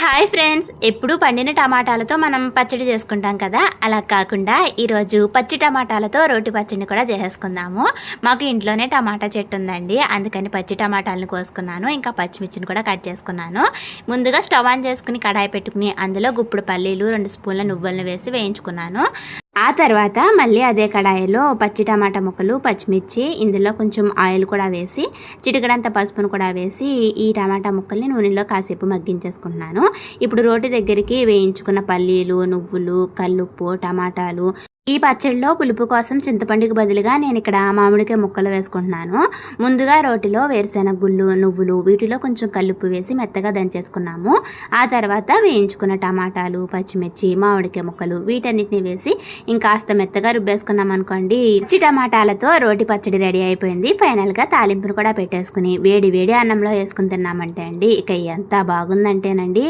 Hi friends ఎప్పుడు పండిన టమాటాలతో మనం పచ్చడి చేసుకుంటాం కదా? అలా కాకుండా ఈరోజు పచ్చి టమాటాలతో రోటి పచ్చడిని కూడా చేసేసుకుందాము. మాకు ఇంట్లోనే టమాటా చెట్టు ఉందండి. అందుకని పచ్చి టమాటాలను కోసుకున్నాను. ఇంకా పచ్చిమిర్చిని కూడా కట్ చేసుకున్నాను. ముందుగా స్టవ్ ఆన్ చేసుకుని కడాయి పెట్టుకుని అందులో గుప్పుడు పల్లీలు రెండు స్పూన్ల నువ్వులను వేసి వేయించుకున్నాను. ఆ తర్వాత మళ్ళీ అదే కడాయిలో పచ్చి టమాటా ముక్కలు పచ్చిమిర్చి ఇందులో కొంచెం ఆయిల్ కూడా వేసి చిటికడంత పసుపును కూడా వేసి ఈ టమాటా ముక్కల్ని నూనెలో కాసేపు మగ్గించేసుకుంటున్నాను. ఇప్పుడు రోటి దగ్గరికి వేయించుకున్న పల్లీలు నువ్వులు కల్లుప్పు టమాటాలు ఈ పచ్చడిలో పులుపు కోసం చింతపండుకి బదులుగా నేను ఇక్కడ మామిడికాయ ముక్కలు వేసుకుంటున్నాను. ముందుగా రోటిలో వేరుశెనగ గుళ్ళు నువ్వులు వీటిలో కొంచెం కల్లుప్పు వేసి మెత్తగా దంచేసుకున్నాము. ఆ తర్వాత వేయించుకున్న టమాటాలు పచ్చిమిర్చి మామిడికాయ ముక్కలు వీటన్నిటిని వేసి ఇంకాస్త మెత్తగా రుబ్బేసుకున్నాం అనుకోండి. పచ్చి టమాటాలతో రోటి పచ్చడి రెడీ అయిపోయింది. ఫైనల్గా తాలింపును కూడా పెట్టేసుకుని వేడి వేడి అన్నంలో వేసుకుని తిన్నామంటే అండి ఇక ఎంత బాగుందంటేనండి.